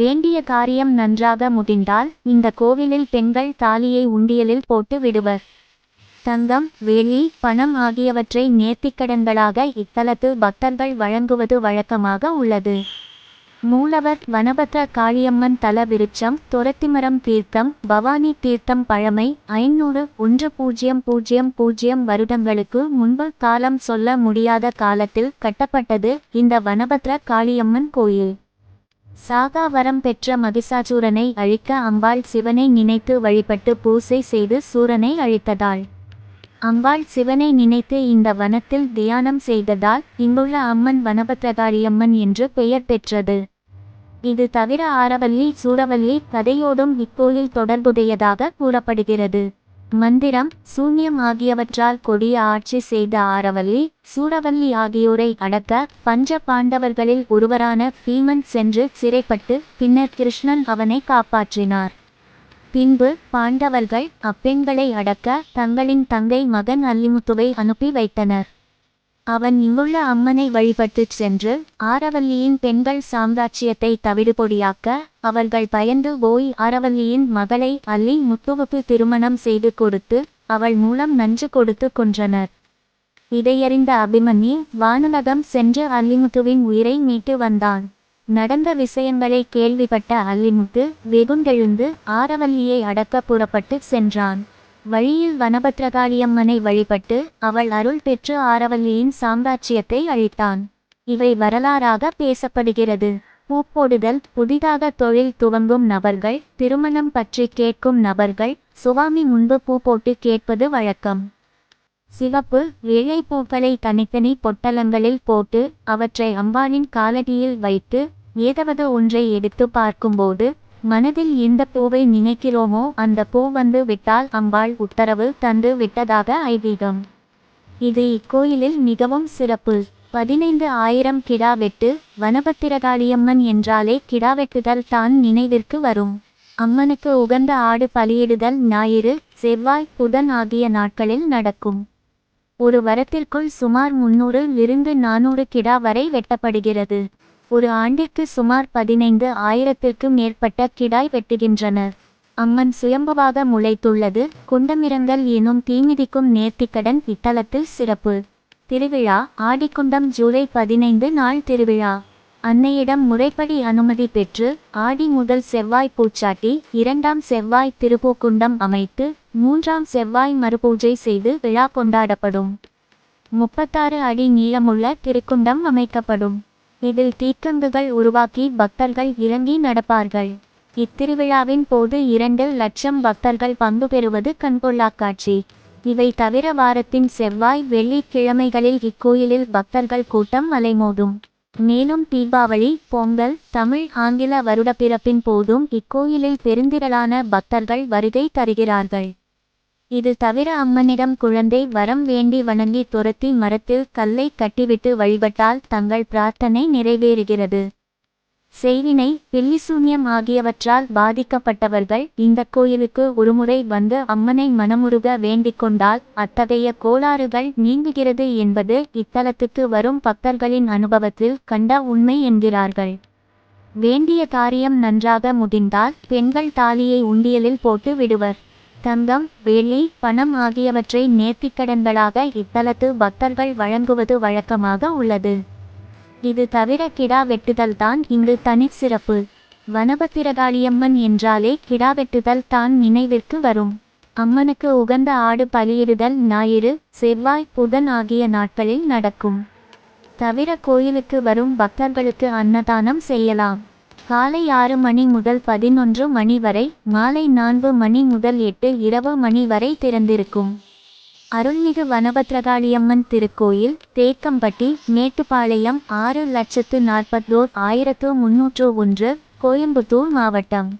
வேண்டிய காரியம் நன்றாக முடிந்தால் இந்த கோவிலில் பெண்கள் தாலியை உண்டியலில் போட்டு விடுவர். தங்கம் வெள்ளி பணம் ஆகியவற்றை நேர்த்திக்கடன்களாக இத்தலத்து பக்தர்கள் வழங்குவது வழக்கமாக உள்ளது. மூலவர் வனபத்ர காளியம்மன் தல விருட்சம் துரத்திமரம் தீர்த்தம் பவானி தீர்த்தம் பழமை ஐநூறு ஒன்று பூஜ்ஜியம் பூஜ்ஜியம் பூஜ்ஜியம் வருடங்களுக்கு முன்பு காலம் சொல்ல முடியாத காலத்தில் கட்டப்பட்டது இந்த வனபத்ர காளியம்மன் கோயில். சாகா வரம் பெற்ற மகிஷாசூரனை அழிக்க அம்பாள் சிவனை நினைத்து வழிபட்டு பூசை செய்து சூரனை அழித்ததாள். அம்பாள் சிவனை நினைத்து இந்த வனத்தில் தியானம் செய்ததால் இங்குள்ள அம்மன் வனபத்ரகாளியம்மன் என்று பெயர் பெற்றது. இது தவிர ஆரவல்லி சூரவல்லி கதையோடும் இக்கோயில் தொடர்புடையதாக கூறப்படுகிறது. மந்திரம் சூன்யம் ஆகியவற்றால் கொடிய ஆட்சி செய்த ஆரவல்லி சூரவல்லி ஆகியோரை அடக்க பஞ்ச பாண்டவர்களில் ஒருவரான பீமன் சென்று சிறைப்பட்டு பின்னர் கிருஷ்ணன் அவனை காப்பாற்றினார். பின்பு பாண்டவர்கள் அப்பெண்களை அடக்க தங்களின் தங்கை மகன் அல்லிமுத்துவை அனுப்பி வைத்தனர். அவன் இங்குள்ள அம்மனை வழிபட்டுச் சென்று ஆரவல்லியின் பெண்கள் சாம்ராஜ்யத்தை தவிடுபொடியாக்க அவர்கள் பயந்து போய் ஆரவல்லியின் மகளை அள்ளி முத்துவுக்கு திருமணம் செய்து கொடுத்து அவள் மூலம் நஞ்சு கொடுத்து கொன்றனர். இதையறிந்த அபிமன்யு வானுலகம் சென்று அல்லிமுத்துவின் உயிரை மீட்டு வந்தான். நடந்த விஷயங்களை கேள்விப்பட்ட அல்லிமுத்து வெகுண்டெழுந்து ஆரவல்லியை அடக்க புறப்பட்டு சென்றான். வழியில் வனபத்ரகாளியம்மனை வழிபட்டு அவள் அருள் பெற்று ஆரவல்லியின் சாம்ராஜ்யத்தை அழித்தான். இவை வரலாறாக பேசப்படுகிறது. பூப்போடுதல் புதிதாக தொழில் துவங்கும் நபர்கள் திருமணம் பற்றி கேட்கும் நபர்கள் சுவாமி முன்பு பூ போட்டு கேட்பது வழக்கம். சிவப்பு வேலை பூக்களை தனித்தனி பொட்டலங்களில் போட்டு அவற்றை அம்பாளின் காலடியில் வைத்து ஏதாவது ஒன்றை எடுத்து பார்க்கும்போது மனதில் எந்த பூவை நினைக்கிறோமோ? அந்த பூ வந்து விட்டால் அம்பாள் உத்தரவு தந்து விட்டதாக ஐதீகம். இது இக்கோயிலில் மிகவும் சிறப்பு. பதினைந்து ஆயிரம் கிடா வெட்டு வனபத்திரகாளியம்மன் என்றாலே கிடா வெட்டுதல் தான் நினைவிற்கு வரும். அம்மனுக்கு உகந்த ஆடு பலியிடுதல் ஞாயிறு செவ்வாய் புதன் ஆகிய நாட்களில் நடக்கும். ஒரு வரத்திற்குள் சுமார் முன்னூறு இருந்து நானூறு கிடா வரை வெட்டப்படுகிறது. ஒரு ஆண்டிற்கு சுமார் பதினைந்து ஆயிரத்திற்கும் மேற்பட்ட கிடாய் வெட்டுகின்றனர் அம்மன் சுயம்புவாக முளைத்துள்ளது. குண்டமிரங்கல் எனும் தீமிதிக்கும் நேர்த்திக்கடன் இத்தலத்தில் சிறப்பு. திருவிழா ஆடிக்குண்டம் ஜூலை பதினைந்து நாள் திருவிழா. அன்னையிடம் முறைப்படி அனுமதி பெற்று ஆடி முதல் செவ்வாய் பூச்சாட்டி இரண்டாம் செவ்வாய் திருப்பூக்குண்டம் அமைத்து மூன்றாம் செவ்வாய் மறுபூஜை செய்து விழா கொண்டாடப்படும். முப்பத்தாறு அடி நீளமுள்ள திருக்குண்டம் அமைக்கப்படும். இதில் தீக்கங்குகள் உருவாக்கி பக்தர்கள் இறங்கி நடப்பார்கள். இத்திருவிழாவின் போது இரண்டு லட்சம் பக்தர்கள் பங்கு பெறுவது கண்கொள்ளா காட்சி இவை தவிர வாரத்தின் செவ்வாய் வெள்ளிக்கிழமைகளில் இக்கோயிலில் பக்தர்கள் கூட்டம் அலைமோதும். மேலும் தீபாவளி பொங்கல் தமிழ் ஆங்கில வருடப்பிறப்பின் போதும் இக்கோயிலில் பெருந்திரளான பக்தர்கள் வருகை தருகிறார்கள். இது தவிர அம்மனிடம் குழந்தை வரம் வேண்டி வணங்கி துரத்தி மரத்தில் கல்லை கட்டிவிட்டு வழிபட்டால் தங்கள் பிரார்த்தனை நிறைவேறுகிறது. செய்வினை பில்லிசூன்யம் ஆகியவற்றால் பாதிக்கப்பட்டவர்கள் இந்த கோயிலுக்கு ஒருமுறை வந்து அம்மனை மனமுருக வேண்டிக் கொண்டால் அத்தகைய கோளாறுகள் நீங்குகிறது என்பது இத்தலத்துக்கு வரும் பக்தர்களின் அனுபவத்தில் கண்ட உண்மை என்கிறார்கள். வேண்டிய காரியம் நன்றாக முடிந்தால் பெண்கள் தாலியை உண்டியலில் போட்டு விடுவர். தங்கம் வெள்ளி பணம் ஆகியவற்றை நேர்த்திக்கடன்களாக இத்தலத்து பக்தர்கள் வழங்குவது வழக்கமாக உள்ளது. இது தவிர கிடா வெட்டுதல் தான் இங்கு தனி சிறப்பு. வனபத்திரகாளியம்மன் என்றாலே கிடா வெட்டுதல் தான் நினைவிற்கு வரும். அம்மனுக்கு உகந்த ஆடு பலியிடுதல் ஞாயிறு செவ்வாய் புதன் ஆகிய நாட்களில் நடக்கும். தவிர கோயிலுக்கு வரும் பக்தர்களுக்கு அன்னதானம் செய்யலாம். காலை ஆறு மணி முதல் பதினொன்று மணி வரை மாலை நான்கு மணி முதல் எட்டு இரவு மணி வரை திறந்திருக்கும். அருள்மிகு வனபத்ரகாளியம்மன் திருக்கோயில் தேக்கம்பட்டி மேட்டுப்பாளையம் ஆறு லட்சத்து நாற்பத்தோர் ஆயிரத்து முன்னூற்று ஒன்று கோயம்புத்தூர் மாவட்டம்.